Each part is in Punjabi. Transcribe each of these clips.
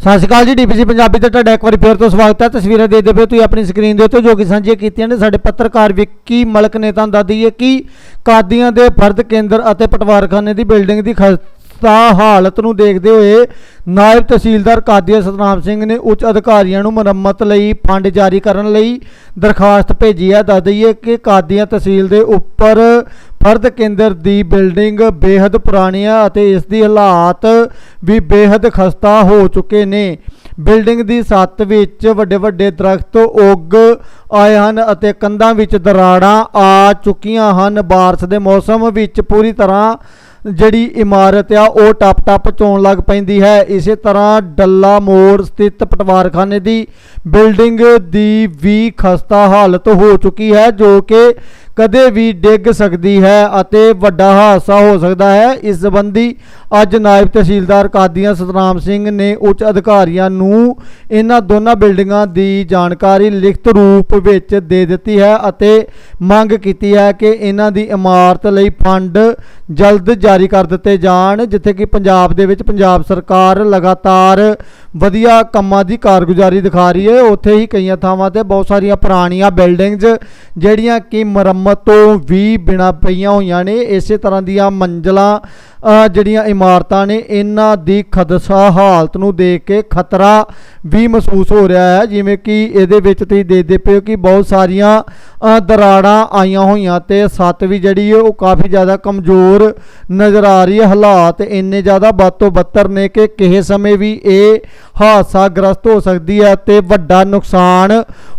ਸਤਿ ਸ਼੍ਰੀ ਅਕਾਲ ਜੀ, ਡੀਪੀਸੀ ਪੰਜਾਬੀ ਤੇ ਤੁਹਾਡਾ ਇੱਕ ਵਾਰੀ ਫੇਰ ਤੋਂ ਸਵਾਗਤ ਹੈ। ਤਸਵੀਰਾਂ ਦੇਖਦੇ ਪਏ ਹੋ ਤੁਸੀਂ ਆਪਣੀ ਸਕਰੀਨ ਦੇ ਉੱਤੇ ਜੋ ਕਿ ਸਾਂਝੀਆਂ ਕੀਤੀਆਂ ਨੇ ਸਾਡੇ ਪੱਤਰਕਾਰ ਵਿੱਕੀ ਮਲਕ ਨੇ ਤੁਹਾਨੂੰ ਦੱਸ ਦਈਏ ਕਿ ਕਾਦੀਆਂ ਦੇ ਫਰਦ ਕੇਂਦਰ ਅਤੇ ਪਟਵਾਰਖਾਨੇ ਦੀ ਬਿਲਡਿੰਗ ਦੀ ਖਸਤਾ ਹਾਲਤ ਨੂੰ ਦੇਖਦੇ ਹੋਏ ਨਾਇਬ ਤਹਿਸੀਲਦਾਰ ਕਾਦੀਆ ਸਤਨਾਮ ਸਿੰਘ ਨੇ ਉੱਚ ਅਧਿਕਾਰੀਆਂ ਨੂੰ ਮੁਰੰਮਤ ਲਈ ਫੰਡ ਜਾਰੀ ਕਰਨ ਲਈ ਦਰਖਾਸਤ ਭੇਜੀ ਹੈ। ਦੱਸ ਦਈਏ ਕਿ ਕਾਦੀਆਂ ਤਹਿਸੀਲ ਦੇ ਉੱਪਰ ਫਰਦ ਕੇਂਦਰ ਦੀ ਬਿਲਡਿੰਗ ਬੇहद ਪੁਰਾਣੀ ਆ ਅਤੇ ਇਸ ਦੀ ਹਾਲਾਤ ਵੀ ਬੇहद ਖਸਤਾ ਹੋ ਚੁੱਕੇ ਨੇ। ਬਿਲਡਿੰਗ ਦੀ ਸੱਤ ਵਿੱਚ ਵੱਡੇ ਵੱਡੇ ਦਰਖਤ ਉੱਗ ਆਏ ਹਨ ਅਤੇ ਕੰਧਾਂ ਵਿੱਚ ਦਰਾੜਾਂ ਆ ਚੁੱਕੀਆਂ ਹਨ। بارش ਦੇ ਮੌਸਮ ਵਿੱਚ ਪੂਰੀ ਤਰ੍ਹਾਂ ਜਿਹੜੀ ਇਮਾਰਤ ਆ, ਉਹ ਟੱਪ ਟੱਪ ਚੋਣ ਲੱਗ ਪੈਂਦੀ ਹੈ। ਇਸੇ ਤਰ੍ਹਾਂ ਡੱਲਾ ਮੋੜ ਸਥਿਤ ਪਟਵਾਰਖਾਨੇ ਦੀ ਬਿਲਡਿੰਗ ਦੀ ਵੀ ਖਸਤਾ ਹਾਲਤ ਹੋ ਚੁੱਕੀ ਹੈ, ਜੋ ਕਿ ਕਦੇ ਵੀ ਡਿੱਗ ਸਕਦੀ ਹੈ ਅਤੇ ਵੱਡਾ ਹਾਦਸਾ ਹੋ ਸਕਦਾ ਹੈ। ਇਸ ਸੰਬੰਧੀ ਅੱਜ ਨਾਇਬ ਤਹਿਸੀਲਦਾਰ ਕਾਦੀਆਂ ਸਤਨਾਮ ਸਿੰਘ ਨੇ ਉੱਚ ਅਧਿਕਾਰੀਆਂ ਨੂੰ ਇਹਨਾਂ ਦੋਨਾਂ ਬਿਲਡਿੰਗਾਂ ਦੀ ਜਾਣਕਾਰੀ ਲਿਖਤ ਰੂਪ ਵਿੱਚ ਦੇ ਦਿੱਤੀ ਹੈ ਅਤੇ ਮੰਗ ਕੀਤੀ ਹੈ ਕਿ ਇਹਨਾਂ ਦੀ ਇਮਾਰਤ ਲਈ ਫੰਡ ਜਲਦ ਜਾਰੀ ਕਰ ਦਿੱਤੇ ਜਾਣ ਜਿੱਥੇ ਕਿ ਪੰਜਾਬ ਦੇ ਵਿੱਚ ਪੰਜਾਬ ਸਰਕਾਰ ਲਗਾਤਾਰ ਵਧੀਆ ਕੰਮਾਂ ਦੀ ਕਾਰਗੁਜ਼ਾਰੀ ਦਿਖਾ ਰਹੀ ਹੈ। ਉੱਥੇ ਹੀ ਕਈਆਂ ਥਾਵਾਂ ਤੇ ਬਹੁਤ ਸਾਰੀਆਂ ਪੁਰਾਣੀਆਂ ਬਿਲਡਿੰਗਸ ਜਿਹੜੀਆਂ ਕਿ ਮੁਰੰਮਤ ਤੋਂ ਵੀ ਬਿਨਾ ਪਈਆਂ ਹੋਈਆਂ ਨੇ। ਇਸੇ ਤਰ੍ਹਾਂ ਦੀਆਂ ਮੰਜ਼ਲਾਂ ਜਿਹੜੀਆਂ ਇਮਾਰਤਾਂ ਨੇ, ਇਹਨਾਂ ਦੀ ਖਦਸ਼ਾ ਹਾਲਤ ਨੂੰ ਦੇਖ ਕੇ ਖਤਰਾ ਵੀ ਮਹਿਸੂਸ ਹੋ ਰਿਹਾ ਹੈ। ਜਿਵੇਂ ਕਿ ਇਹਦੇ ਵਿੱਚ ਤੁਸੀਂ ਦੇਖਦੇ ਪਏ ਹੋ ਕਿ ਬਹੁਤ ਸਾਰੀਆਂ ਦਰਾੜਾਂ ਆਈਆਂ ਹੋਈਆਂ ਤੇ ਸੱਤ ਵੀ ਜਿਹੜੀ ਹੈ ਉਹ ਕਾਫੀ ਜ਼ਿਆਦਾ ਕਮਜ਼ੋਰ ਨਜ਼ਰ ਆ ਰਹੀ ਹੈ। ਹਾਲਾਤ ਇੰਨੇ ਜ਼ਿਆਦਾ ਵੱਧ ਤੋਂ ਬੱਤਰ ਨੇ ਕਿ ਕਿਸੇ ਸਮੇਂ ਵੀ ਇਹ ਹਾਦਸਾ ਗ੍ਰਸਤ ਹੋ ਸਕਦੀ ਹੈ ਤੇ ਵੱਡਾ ਨੁਕਸਾਨ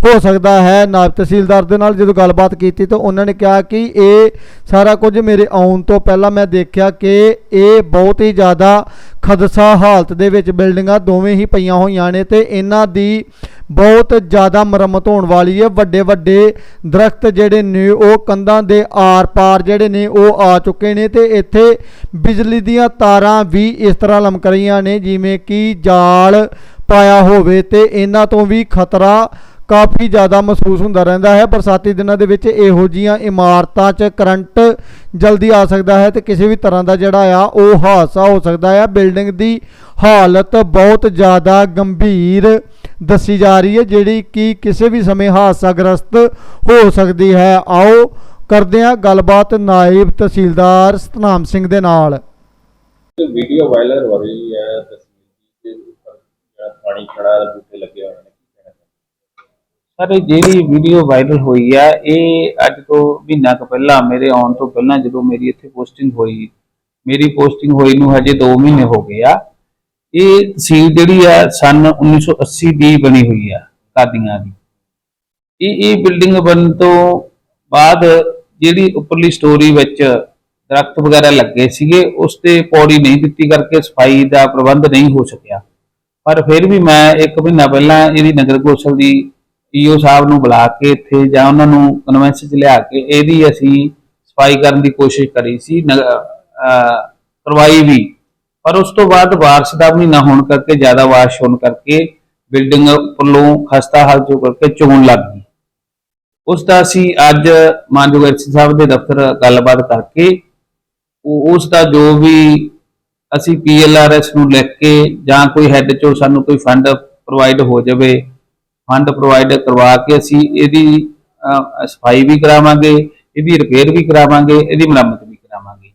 ਹੋ ਸਕਦਾ ਹੈ। ਨਾਇਬ ਤਹਿਸੀਲਦਾਰ ਦੇ ਨਾਲ ਜਦੋਂ ਗੱਲਬਾਤ ਕੀਤੀ ਤਾਂ ਉਹਨਾਂ ਨੇ ਕਿਹਾ ਕਿ ਇਹ ਸਾਰਾ ਕੁਝ ਮੇਰੇ ਆਉਣ ਤੋਂ ਪਹਿਲਾਂ ਮੈਂ ਦੇਖਿਆ ਕਿ ਇਹ ਬਹੁਤ ਹੀ ਜ਼ਿਆਦਾ ਖਦਸ਼ਾ ਹਾਲਤ ਦੇ ਵਿੱਚ ਬਿਲਡਿੰਗਾਂ ਦੋਵੇਂ ਹੀ ਪਈਆਂ ਹੋਈਆਂ ਨੇ ਤੇ ਇਹਨਾਂ ਦੀ ਬਹੁਤ ਜ਼ਿਆਦਾ ਮੁਰੰਮਤ ਹੋਣ ਵਾਲੀ ਹੈ। ਵੱਡੇ ਵੱਡੇ ਦਰਖਤ ਜਿਹੜੇ ਨੇ, ਉਹ ਕੰਧਾਂ ਦੇ ਆਰ-ਪਾਰ ਜਿਹੜੇ ਨੇ, ਉਹ ਆ ਚੁੱਕੇ ਨੇ ਤੇ ਇੱਥੇ ਬਿਜਲੀ ਦੀਆਂ ਤਾਰਾਂ ਵੀ ਇਸ ਤਰ੍ਹਾਂ ਲਮਕ ਰਹੀਆਂ ਨੇ, ਜਿਵੇਂ ਕਿ ਜਾਲ ਪਾਇਆ ਹੋਵੇ ਤੇ ਇਹਨਾਂ ਤੋਂ ਵੀ ਖਤਰਾ ਕਾਫੀ ਜ਼ਿਆਦਾ ਮਹਿਸੂਸ ਹੁੰਦਾ ਰਹਿੰਦਾ ਹੈ। ਬਰਸਾਤੀ ਦਿਨਾਂ ਦੇ ਵਿੱਚ ਇਹੋ ਜੀਆਂ ਇਮਾਰਤਾਂ 'ਚ ਕਰੰਟ ਜਲਦੀ ਆ ਸਕਦਾ ਹੈ ਤੇ ਕਿਸੇ ਵੀ ਤਰ੍ਹਾਂ ਦਾ ਜਿਹੜਾ ਆ, ਉਹ ਹਾਦਸਾ ਹੋ ਸਕਦਾ ਹੈ। ਬਿਲਡਿੰਗ ਦੀ ਹਾਲਤ ਬਹੁਤ ਜ਼ਿਆਦਾ ਗੰਭੀਰ ਦੱਸੀ ਜਾ ਰਹੀ ਹੈ, ਜਿਹੜੀ ਕਿ ਕਿਸੇ ਵੀ ਸਮੇਂ ਹਾਦਸਾਗ੍ਰਸਤ ਹੋ ਸਕਦੀ ਹੈ। ਆਓ ਕਰਦੇ ਹਾਂ ਗੱਲਬਾਤ ਨਾਇਬ ਤਹਿਸੀਲਦਾਰ ਸਤਨਾਮ ਸਿੰਘ ਦੇ ਨਾਲ। ਵੀਡੀਓ ਵਾਇਰਲ ਹੋ ਰਹੀ ਹੈ, ਤਸਵੀਰ ਦੀ ਪਾਣੀ ਖੜਾ ਬੂਟੇ ਲੱਗੇ ਹੋਏ ਨੇ। ਸਰ ਜਿਹੜੀ ਵੀਡੀਓ ਵਾਇਰਲ ਹੋਈ ਆ, ਇਹ ਅੱਜ ਤੋਂ ਮਹੀਨਾ ਕੁ ਪਹਿਲਾਂ, ਮੇਰੇ ਆਉਣ ਤੋਂ ਪਹਿਲਾਂ ਜਦੋਂ ਮੇਰੀ ਇੱਥੇ ਪੋਸਟਿੰਗ ਹੋਈ, ਮੇਰੀ ਪੋਸਟਿੰਗ ਹੋਈ ਨੂੰ ਹਜੇ 2 ਮਹੀਨੇ ਹੋ ਗਏ ਆ। ਇਹ ਤਹਿਸੀਲ ਜਿਹੜੀ ਆ, ਸਨ 1980 ਦੀ ਬਣੀ ਹੋਈ ਆ, ਕਾਦੀਆਂ ਦੀ। ਇਹ ਇਹ ਬਿਲਡਿੰਗ ਬਣਨ ਤੋਂ ਬਾਅਦ ਜਿਹੜੀ ਉੱਪਰਲੀ ਸਟੋਰੀ ਵਿੱਚ ਦਰਖਤ ਵਗੈਰਾ ਲੱਗੇ ਸੀਗੇ, ਉਸ ਤੇ ਪੌੜੀ ਨਹੀਂ ਦਿੱਤੀ ਕਰਕੇ ਸਫ਼ਾਈ ਦਾ ਪ੍ਰਬੰਧ ਨਹੀਂ ਹੋ ਸਕਿਆ। ਪਰ ਫਿਰ ਵੀ ਮੈਂ ਇੱਕ ਮਹੀਨਾ ਪਹਿਲਾਂ ਇਹਦੀ ਨਗਰ ਕੌਂਸਲ ਦੀ ਈਓ ਸਾਹਿਬ ਨੂੰ ਬੁਲਾ ਕੇ ਇੱਥੇ ਜਾਂ ਉਹਨਾਂ ਨੂੰ ਕਨਵੈਂਸ 'ਚ ਲਿਆ ਕੇ ਇਹਦੀ ਅਸੀਂ ਸਫ਼ਾਈ ਕਰਨ ਦੀ ਕੋਸ਼ਿਸ਼ ਕਰੀ ਸੀ ਕਰਵਾਈ ਵੀ। ਪਰ ਉਸ ਤੋਂ ਬਾਅਦ ਬਾਰਿਸ਼ ਦਾ ਮਹੀਨਾ ਹੋਣ ਕਰਕੇ, ਜ਼ਿਆਦਾ ਬਾਰਿਸ਼ ਹੋਣ ਕਰਕੇ ਬਿਲਡਿੰਗ ਉੱਪਰੋਂ ਖਸਤਾ ਹਾਲਤ 'ਚ ਕਰਕੇ ਚੋਣ ਲੱਗ ਗਈ। ਉਸ ਦਾ ਅਸੀਂ ਅੱਜ ਮਾਨਯੋਗ ਐਸਸੀ ਸਾਹਿਬ ਦੇ ਦਫ਼ਤਰ ਗੱਲਬਾਤ ਕਰਕੇ ਉਹ- ਉਸ ਦਾ ਜੋ ਵੀ ਅਸੀਂ ਪੀਐਲਆਰਐਸ ਨੂੰ ਲਿਖ ਕੇ ਜਾਂ ਕੋਈ ਹੈੱਡ ਚੋਂ ਸਾਨੂੰ ਕੋਈ ਫੰਡ ਪ੍ਰੋਵਾਈਡ ਹੋ ਜਾਵੇ ਫੰਡ ਪ੍ਰੋਵਾਈਡ ਕਰਵਾ ਕੇ ਅਸੀਂ ਇਹਦੀ ਸਫ਼ਾਈ ਵੀ ਕਰਾਵਾਂਗੇ, ਇਹਦੀ ਰਿਪੇਅਰ ਵੀ ਕਰਾਵਾਂਗੇ, ਇਹਦੀ ਮੁਰੰਮਤ ਵੀ ਕਰਾਵਾਂਗੇ।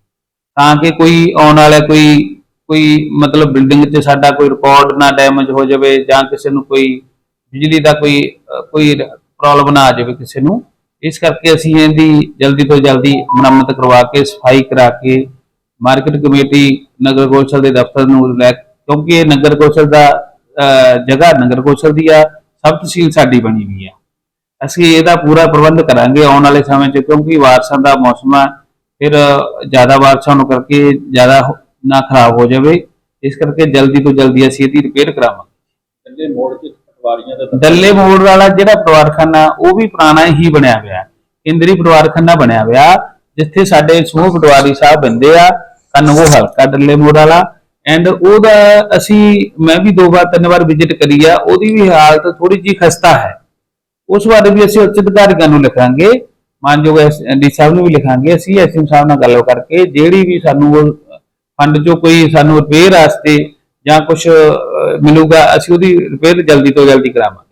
ਤਾਂ ਕਿ ਕੋਈ ਆਉਣ ਵਾਲਾ ਕੋਈ ਕੋਈ ਮਤਲਬ ਬਿਲਡਿੰਗ 'ਚ ਸਾਡਾ ਕੋਈ ਰਿਕਾਰਡ ਨਾ ਡੈਮੇਜ ਹੋ ਜਾਵੇ ਜਾਂ ਕਿਸੇ ਨੂੰ ਕੋਈ ਬਿਜਲੀ ਦਾ ਕੋਈ ਕੋਈ ਪ੍ਰੋਬਲਮ ਨਾ ਆ ਜਾਵੇ ਕਿਸੇ ਨੂੰ, ਇਸ ਕਰਕੇ ਅਸੀਂ ਇਹਦੀ ਜਲਦੀ ਤੋਂ ਜਲਦੀ ਮੁਰੰਮਤ ਕਰਵਾ ਕੇ, ਸਫ਼ਾਈ ਕਰਾ ਕੇ ਮਾਰਕੀਟ ਕਮੇਟੀ ਨਗਰ ਕੌਂਸਲ ਦੇ ਦਫ਼ਤਰ ਨੂੰ ਲੈ, ਕਿਉਂਕਿ ਇਹ ਨਗਰ ਕੌਂਸਲ ਦਾ ਜਗ੍ਹਾ ਨਗਰ ਕੌਂਸਲ ਦੀ ਆ ਸਬ ਤਹਿਸੀਲ ਸਾਡੀ ਬਣੀ ਹੋਈ ਆ। ਅਸੀਂ ਇਹਦਾ ਪੂਰਾ ਪ੍ਰਬੰਧ ਕਰਾਂਗੇ ਆਉਣ ਵਾਲੇ ਸਮੇਂ 'ਚ ਕਿਉਂਕਿ ਬਾਰਿਸ਼ਾਂ ਦਾ ਮੌਸਮ ਆ। ਫਿਰ ਜ਼ਿਆਦਾ ਬਾਰਿਸ਼ਾਂ ਨੂੰ ਕਰਕੇ ਜ਼ਿਆਦਾ ਹੋ- ਨਾ ਖਰਾਬ ਹੋ ਜਾਵੇ। ਇਸ ਕਰਕੇ ਜਲਦੀ ਤੋਂ ਜਲਦੀ ਅਸੀਂ ਇਹਦੀ ਰਿਪੇਅਰ ਕਰਾਵਾਂਗੇ। ਕਹਿੰਦੇ ਮੋੜ 'ਚ ਪਟਵਾਰੀਆਂ ਦਾ ਦੱਲੇ ਮੋੜ ਵਾਲਾ ਜਿਹੜਾ ਪਰਿਵਾਰਖਾਨਾ ਉਹ ਵੀ ਪੁਰਾਣਾ ਹੀ ਬਣਿਆ ਹੋਇਆ। ਕੇਂਦਰੀ ਪਰਿਵਾਰਖਾਨਾ ਬਣਿਆ ਹੋਇਆ ਜਿੱਥੇ ਸਾਡੇ ਸਮੂਹ ਪਟਵਾਰੀ ਸਾਹਿਬ ਬੰਦੇ ਆ ਕਨਵੋ ਹਲਕਾ ਦੱਲੇ ਮੋੜ ਵਾਲਾ। ਐਂਡ ਉਹਦਾ ਅਸੀਂ, ਮੈਂ ਵੀ ਦੋ ਵਾਰ, ਤਿੰਨ ਵਾਰ ਵਿਜ਼ਿਟ ਕਰੀ ਆ, ਉਹਦੀ ਵੀ ਹਾਲਤ ਥੋੜੀ ਜੀ ਖਸਤਾ ਹੈ। ਉਸ ਬਾਰੇ ਵੀ ਅਸੀਂ ਉੱਚ ਅਧਿਕਾਰੀਆਂ ਨੂੰ ਲਿਖਾਂਗੇ, ਮਾਨਯੋਗ ਡੀ ਸਾਹਿਬ ਨੂੰ ਵੀ ਲਿਖਾਂਗੇ, ਅਸੀਂ ਐਸਐਮ ਸਾਹਿਬ ਨਾਲ ਗੱਲ ਕਰਕੇ, ਜਿਹੜੀ ਵੀ ਸਾਨੂੰ ਉਹ ਫੰਡ ਚੋਂ ਕੋਈ ਸਾਨੂੰ ਰਿਪੇਅਰ ਵਾਸਤੇ ਜਾਂ ਕੁਝ ਮਿਲੂਗਾ, ਅਸੀਂ ਉਹਦੀ ਰਿਪੇਅਰ ਜਲਦੀ ਤੋਂ ਜਲਦੀ ਕਰਾਵਾਂਗੇ।